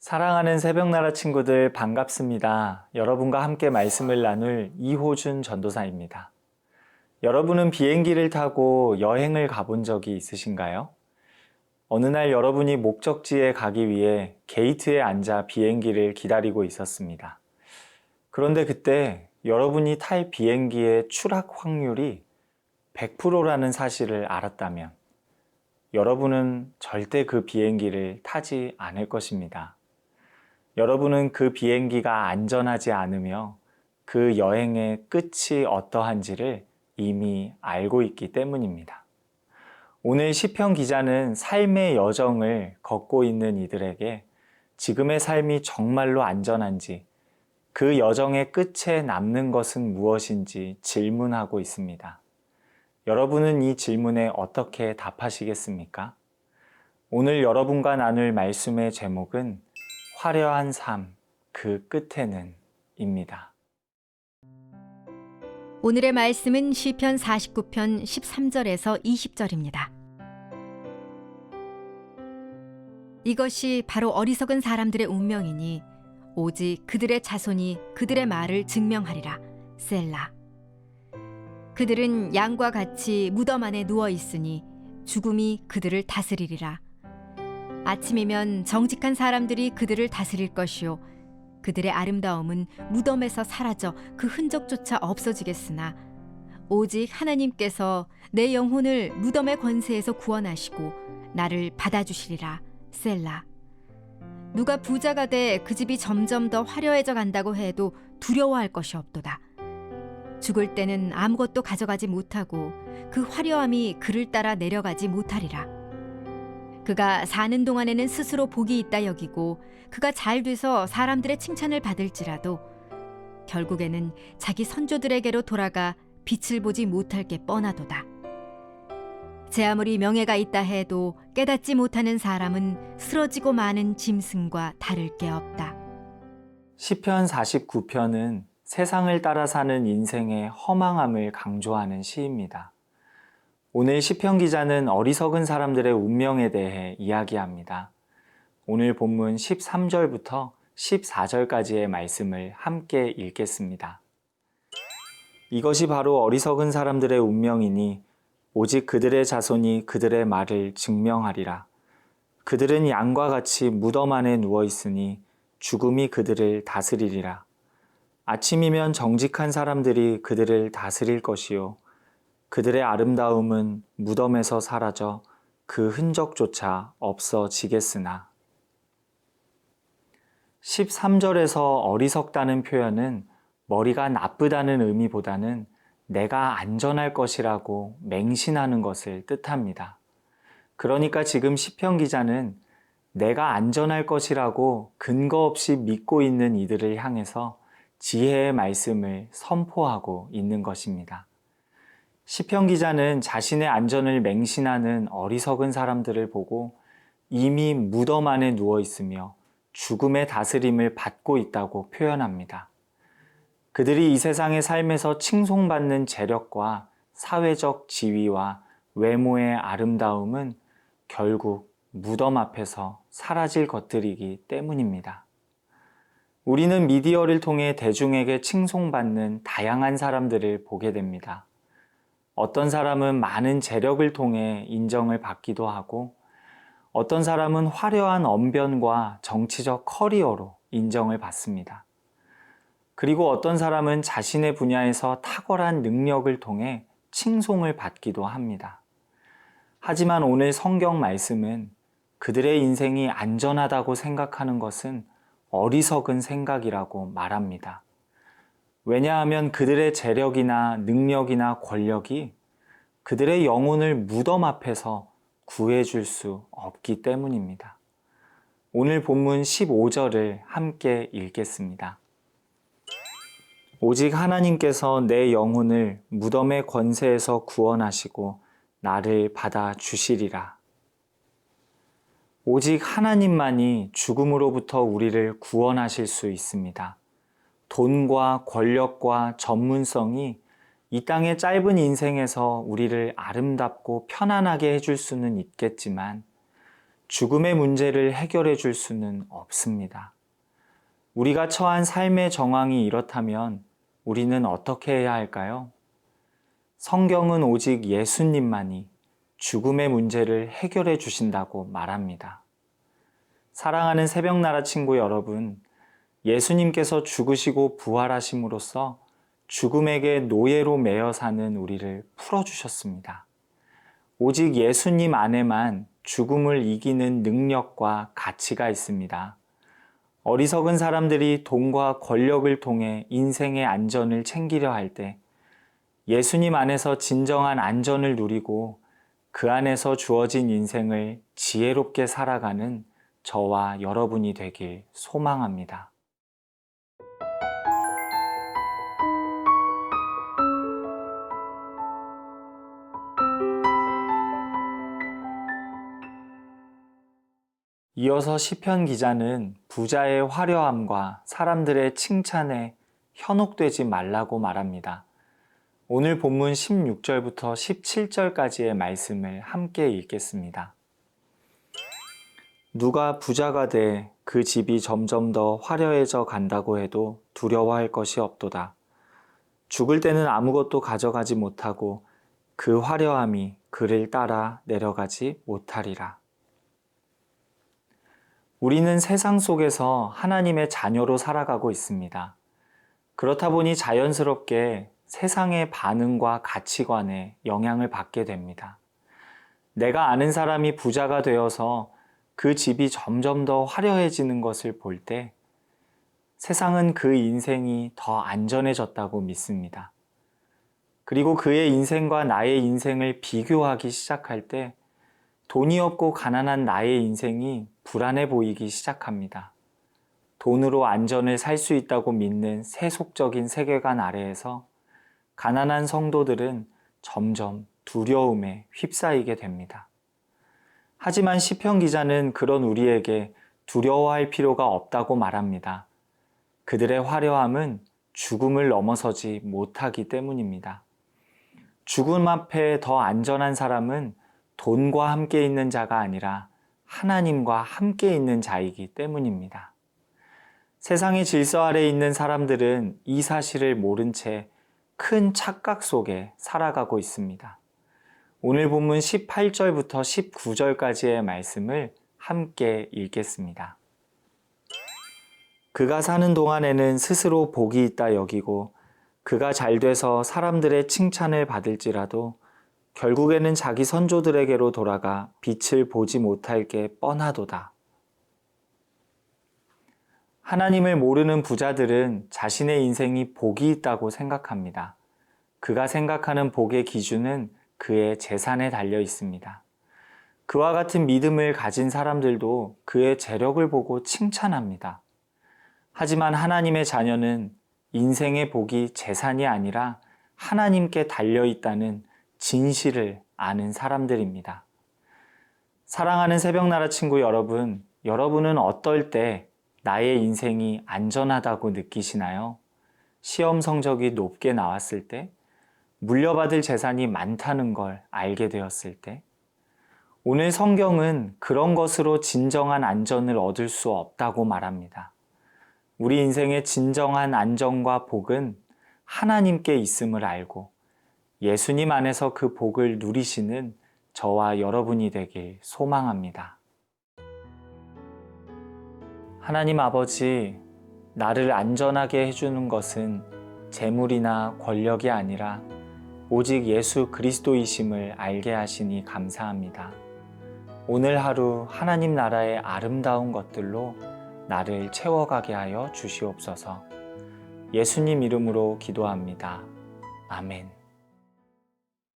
사랑하는 새벽나라 친구들 반갑습니다. 여러분과 함께 말씀을 나눌 이호준 전도사입니다. 여러분은 비행기를 타고 여행을 가본 적이 있으신가요? 어느 날 여러분이 목적지에 가기 위해 게이트에 앉아 비행기를 기다리고 있었습니다. 그런데 그때 여러분이 탈 비행기의 추락 확률이 100%라는 사실을 알았다면 여러분은 절대 그 비행기를 타지 않을 것입니다. 여러분은 그 비행기가 안전하지 않으며 그 여행의 끝이 어떠한지를 이미 알고 있기 때문입니다. 오늘 시편 기자는 삶의 여정을 걷고 있는 이들에게 지금의 삶이 정말로 안전한지 그 여정의 끝에 남는 것은 무엇인지 질문하고 있습니다. 여러분은 이 질문에 어떻게 답하시겠습니까? 오늘 여러분과 나눌 말씀의 제목은 화려한 삶, 그 끝에는 입니다. 오늘의 말씀은 시편 49편 13절에서 20절입니다. 이것이 바로 어리석은 사람들의 운명이니 오직 그들의 자손이 그들의 말을 증명하리라. 셀라. 그들은 양과 같이 무덤 안에 누워 있으니 죽음이 그들을 다스리리라. 아침이면 정직한 사람들이 그들을 다스릴 것이요. 그들의 아름다움은 무덤에서 사라져 그 흔적조차 없어지겠으나 오직 하나님께서 내 영혼을 무덤의 권세에서 구원하시고 나를 받아주시리라. 셀라. 누가 부자가 돼 그 집이 점점 더 화려해져 간다고 해도 두려워할 것이 없도다. 죽을 때는 아무것도 가져가지 못하고 그 화려함이 그를 따라 내려가지 못하리라 그가 사는 동안에는 스스로 복이 있다 여기고 그가 잘 돼서 사람들의 칭찬을 받을지라도 결국에는 자기 선조들에게로 돌아가 빛을 보지 못할 게 뻔하도다. 제 아무리 명예가 있다 해도 깨닫지 못하는 사람은 쓰러지고 마는 짐승과 다를 게 없다. 시편 49편은 세상을 따라 사는 인생의 허망함을 강조하는 시입니다. 오늘 시편 기자는 어리석은 사람들의 운명에 대해 이야기합니다. 오늘 본문 13절부터 14절까지의 말씀을 함께 읽겠습니다. 이것이 바로 어리석은 사람들의 운명이니 오직 그들의 자손이 그들의 말을 증명하리라. 그들은 양과 같이 무덤 안에 누워 있으니 죽음이 그들을 다스리리라. 아침이면 정직한 사람들이 그들을 다스릴 것이요. 그들의 아름다움은 무덤에서 사라져 그 흔적조차 없어지겠으나. 13절에서 어리석다는 표현은 머리가 나쁘다는 의미보다는 내가 안전할 것이라고 맹신하는 것을 뜻합니다. 그러니까 지금 시편 기자는 내가 안전할 것이라고 근거 없이 믿고 있는 이들을 향해서 지혜의 말씀을 선포하고 있는 것입니다. 시편 기자는 자신의 안전을 맹신하는 어리석은 사람들을 보고 이미 무덤 안에 누워 있으며 죽음의 다스림을 받고 있다고 표현합니다. 그들이 이 세상의 삶에서 칭송받는 재력과 사회적 지위와 외모의 아름다움은 결국 무덤 앞에서 사라질 것들이기 때문입니다. 우리는 미디어를 통해 대중에게 칭송받는 다양한 사람들을 보게 됩니다. 어떤 사람은 많은 재력을 통해 인정을 받기도 하고 어떤 사람은 화려한 언변과 정치적 커리어로 인정을 받습니다. 그리고 어떤 사람은 자신의 분야에서 탁월한 능력을 통해 칭송을 받기도 합니다. 하지만 오늘 성경 말씀은 그들의 인생이 안전하다고 생각하는 것은 어리석은 생각이라고 말합니다. 왜냐하면 그들의 재력이나 능력이나 권력이 그들의 영혼을 무덤 앞에서 구해줄 수 없기 때문입니다. 오늘 본문 15절을 함께 읽겠습니다. 오직 하나님께서 내 영혼을 무덤의 권세에서 구원하시고 나를 받아 주시리라. 오직 하나님만이 죽음으로부터 우리를 구원하실 수 있습니다. 돈과 권력과 전문성이 이 땅의 짧은 인생에서 우리를 아름답고 편안하게 해줄 수는 있겠지만 죽음의 문제를 해결해 줄 수는 없습니다. 우리가 처한 삶의 정황이 이렇다면 우리는 어떻게 해야 할까요? 성경은 오직 예수님만이 죽음의 문제를 해결해 주신다고 말합니다. 사랑하는 새벽나라 친구 여러분, 예수님께서 죽으시고 부활하심으로써 죽음에게 노예로 매여 사는 우리를 풀어주셨습니다. 오직 예수님 안에만 죽음을 이기는 능력과 가치가 있습니다. 어리석은 사람들이 돈과 권력을 통해 인생의 안전을 챙기려 할 때 예수님 안에서 진정한 안전을 누리고 그 안에서 주어진 인생을 지혜롭게 살아가는 저와 여러분이 되길 소망합니다. 이어서 시편 기자는 부자의 화려함과 사람들의 칭찬에 현혹되지 말라고 말합니다. 오늘 본문 16절부터 17절까지의 말씀을 함께 읽겠습니다. 누가 부자가 돼 그 집이 점점 더 화려해져 간다고 해도 두려워할 것이 없도다. 죽을 때는 아무것도 가져가지 못하고 그 화려함이 그를 따라 내려가지 못하리라. 우리는 세상 속에서 하나님의 자녀로 살아가고 있습니다. 그렇다 보니 자연스럽게 세상의 반응과 가치관에 영향을 받게 됩니다. 내가 아는 사람이 부자가 되어서 그 집이 점점 더 화려해지는 것을 볼 때 세상은 그 인생이 더 안전해졌다고 믿습니다. 그리고 그의 인생과 나의 인생을 비교하기 시작할 때 돈이 없고 가난한 나의 인생이 불안해 보이기 시작합니다. 돈으로 안전을 살 수 있다고 믿는 세속적인 세계관 아래에서 가난한 성도들은 점점 두려움에 휩싸이게 됩니다. 하지만 시편 기자는 그런 우리에게 두려워할 필요가 없다고 말합니다. 그들의 화려함은 죽음을 넘어서지 못하기 때문입니다. 죽음 앞에 더 안전한 사람은 돈과 함께 있는 자가 아니라 하나님과 함께 있는 자이기 때문입니다. 세상의 질서 아래 있는 사람들은 이 사실을 모른 채 큰 착각 속에 살아가고 있습니다. 오늘 본문 18절부터 19절까지의 말씀을 함께 읽겠습니다. 그가 사는 동안에는 스스로 복이 있다 여기고 그가 잘 돼서 사람들의 칭찬을 받을지라도 결국에는 자기 선조들에게로 돌아가 빛을 보지 못할 게 뻔하도다. 하나님을 모르는 부자들은 자신의 인생이 복이 있다고 생각합니다. 그가 생각하는 복의 기준은 그의 재산에 달려 있습니다. 그와 같은 믿음을 가진 사람들도 그의 재력을 보고 칭찬합니다. 하지만 하나님의 자녀는 인생의 복이 재산이 아니라 하나님께 달려 있다는 진실을 아는 사람들입니다. 사랑하는 새벽나라 친구 여러분, 여러분은 어떨 때 나의 인생이 안전하다고 느끼시나요? 시험 성적이 높게 나왔을 때, 물려받을 재산이 많다는 걸 알게 되었을 때, 오늘 성경은 그런 것으로 진정한 안전을 얻을 수 없다고 말합니다. 우리 인생의 진정한 안정과 복은 하나님께 있음을 알고 예수님 안에서 그 복을 누리시는 저와 여러분이 되길 소망합니다. 하나님 아버지, 나를 안전하게 해주는 것은 재물이나 권력이 아니라 오직 예수 그리스도이심을 알게 하시니 감사합니다. 오늘 하루 하나님 나라의 아름다운 것들로 나를 채워가게 하여 주시옵소서. 예수님 이름으로 기도합니다. 아멘.